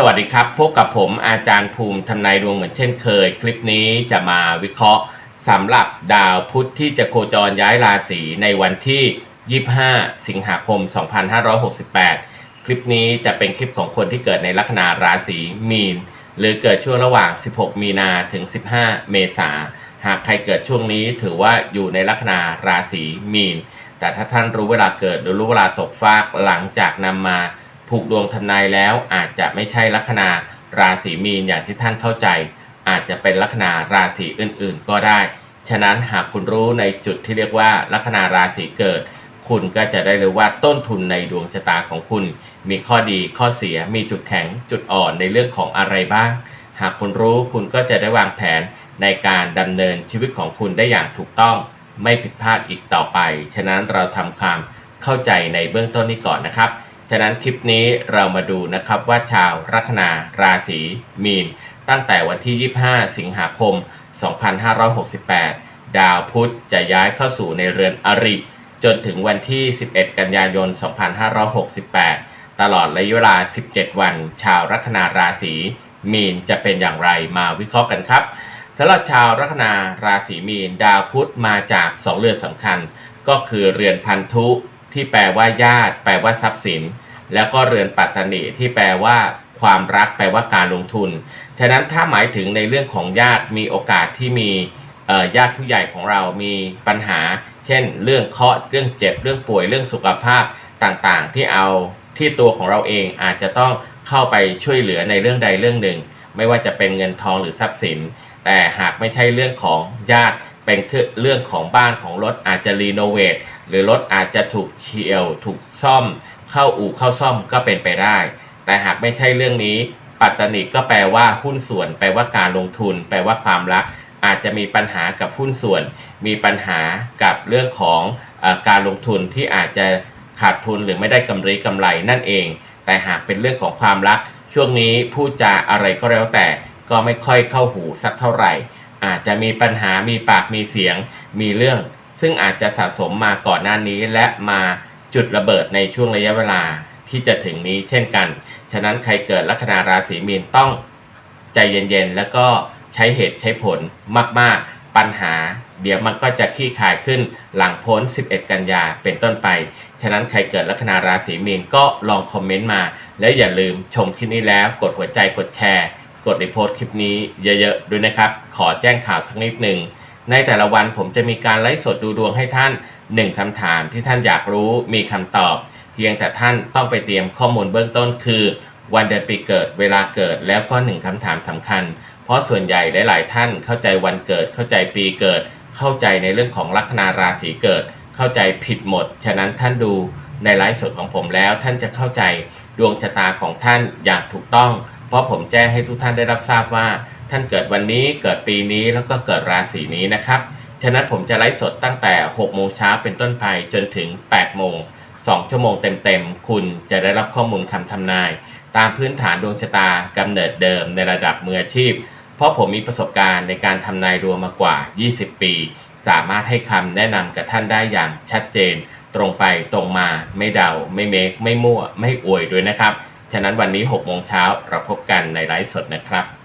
สวัสดีครับ พบกับผมอาจารย์ภูมิทำนายดวงเหมือนเช่นเคย คลิปนี้จะมาวิเคราะห์สำหรับดาวพุธที่จะโคจรย้ายราศีในวันที่ 25 สิงหาคม 2568 คลิปนี้จะเป็นคลิปของคนที่เกิดในลัคนาราศีมีน หรือเกิดช่วงระหว่าง 16 มีนาถึง 15 เมษาหากใครเกิดช่วงนี้ถือว่าอยู่ในลัคนาราศีมีน แต่ถ้าท่านรู้เวลาเกิดหรือรู้เวลาตกฟากหลังจากนำมา ผูกดวงทำนายแล้วอาจจะไม่ใช่ลัคนาราศีมีนอย่างที่ท่านเข้าใจ อาจจะเป็นลัคนาราศีอื่นๆ ก็ได้ ฉะนั้นหากคุณรู้ในจุดที่เรียกว่าลัคนาราศีเกิด คุณก็จะได้รู้ว่าต้นทุนในดวงชะตาของคุณ มีข้อดีข้อเสียมีจุดแข็งจุดอ่อนในเรื่องของอะไรบ้าง หากคุณรู้คุณก็จะได้วางแผนในการดำเนินชีวิตของคุณได้อย่างถูกต้อง ไม่ผิดพลาดอีกต่อไป ฉะนั้นเราทำความเข้าใจในเบื้องต้นนี้ก่อนนะครับ ฉะนั้นคลิปนี้เรามาดูนะครับว่าชาวลัคนาราศีมีน ตั้งแต่วันที่ 25 สิงหาคม 2568 ดาวพุธจะย้ายเข้าสู่ในเรือนอริ จนถึงวันที่ 11 กันยายน 2568 ตลอดระยะเวลา 17 วัน ชาวลัคนาราศีมีนจะเป็นอย่างไรมาวิเคราะห์กันครับสำหรับชาวลัคนาราศีมีน ดาวพุธมาจาก 2 เรือนสำคัญ ก็คือเรือนพันธุ ที่แปลว่าญาติ แปลว่าทรัพย์สิน แล้วก็เรือนปัตตนิที่แปลว่าความรักแปลว่าการลงทุน ฉะนั้นถ้าหมายถึงในเรื่องของญาติมีโอกาสที่มีญาติผู้ใหญ่ของเรามีปัญหา เช่น เรื่องเคาะเรื่องเจ็บ เรื่องป่วย เรื่องสุขภาพต่างๆ ที่เอาที่ตัวของเราเองอาจจะต้องเข้าไปช่วยเหลือในเรื่องใดเรื่องหนึ่ง ไม่ว่าจะเป็นเงินทองหรือทรัพย์สิน แต่หากไม่ใช่เรื่องของญาติเป็นเรื่องของบ้านของรถอาจจะรีโนเวท หรือรถอาจจะถูกเฉียวถูกซ่อม เข้าอู่เข้าซ่อมก็เป็นไปได้ แต่หากไม่ใช่เรื่องนี้ ปัตตนิก็แปลว่าหุ้นส่วน แปลว่าการลงทุน แปลว่าความรัก อาจจะมีปัญหากับหุ้นส่วน มีปัญหากับเรื่องของอการลงทุนที่อาจจะขาดทุนหรือไม่ได้กำไรกำไรนั่นเอง แต่หากเป็นเรื่องของความรัก ช่วงนี้พูดจาอะไรก็แล้วแต่ ก็ไม่ค่อยเข้าหูสักเท่าไหร่ อาจจะมีปัญหามีปากมีเสียง มีเรื่อง ซึ่งอาจจะสะสมมาก่อนหน้านี้และมาจุดระเบิดในช่วงระยะเวลาที่จะถึงนี้เช่นกัน ฉะนั้นใครเกิดลัคนาราศีมีนต้องใจเย็นๆ แล้วก็ใช้เหตุใช้ผลมากๆ ปัญหา เดี๋ยวมันก็จะคลี่คลายขึ้นหลังพ้น 11 กันยาเป็นต้นไป ฉะนั้นใครเกิดลัคนาราศีมีนก็ลองคอมเมนต์มา แล้วอย่าลืมชมคลิปนี้แล้ว กดหัวใจกดแชร์ กดรีโพสต์คลิปนี้เยอะๆด้วยนะครับ ขอแจ้งข่าวสักนิดหนึ่ง ในแต่ละวันผมจะมีการไลฟ์สดดูดวงให้ท่าน 1คำถามที่ท่านอยากรู้มีคำตอบ เพียงแต่ท่านต้องไปเตรียมข้อมูลเบื้องต้นคือ วันเดือนปีเกิดเวลาเกิดแล้วก็หนึ่งคำถามสำคัญ เพราะส่วนใหญ่หลาย ๆ ท่านเข้าใจวันเกิดเข้าใจปีเกิด เข้าใจในเรื่องของลัคนาราศีเกิด เข้าใจผิดหมด ฉะนั้นท่านดูในไลฟ์สดของผมแล้วท่านจะเข้าใจดวงชะตาของท่านอย่างถูกต้อง เพราะผมแจ้งให้ทุกท่านได้รับทราบว่า ท่านเกิดวันนี้เกิดปีนี้แล้วก็เกิดราศีนี้นะครับฉะนั้นผมจะไลฟ์สดตั้งแต่6โมงเช้าเป็นต้นไปจนถึง8โมง2ชั่วโมงเต็มๆ คุณจะได้รับข้อมูลคำทำนาย ตามพื้นฐานดวงชะตากำเนิดเดิมในระดับมืออาชีพ เพราะผมมีประสบการณ์ในการทำนายดวงมากว่า 20 ปี สามารถให้คำแนะนำกับท่านได้อย่างชัดเจน ตรงไปตรงมาไม่เดา ไม่เมค ไม่มั่ว ไม่อวยด้วยนะครับ ฉะนั้นวันนี้6โมงเช้าเราพบกันในไลฟ์สดนะครับ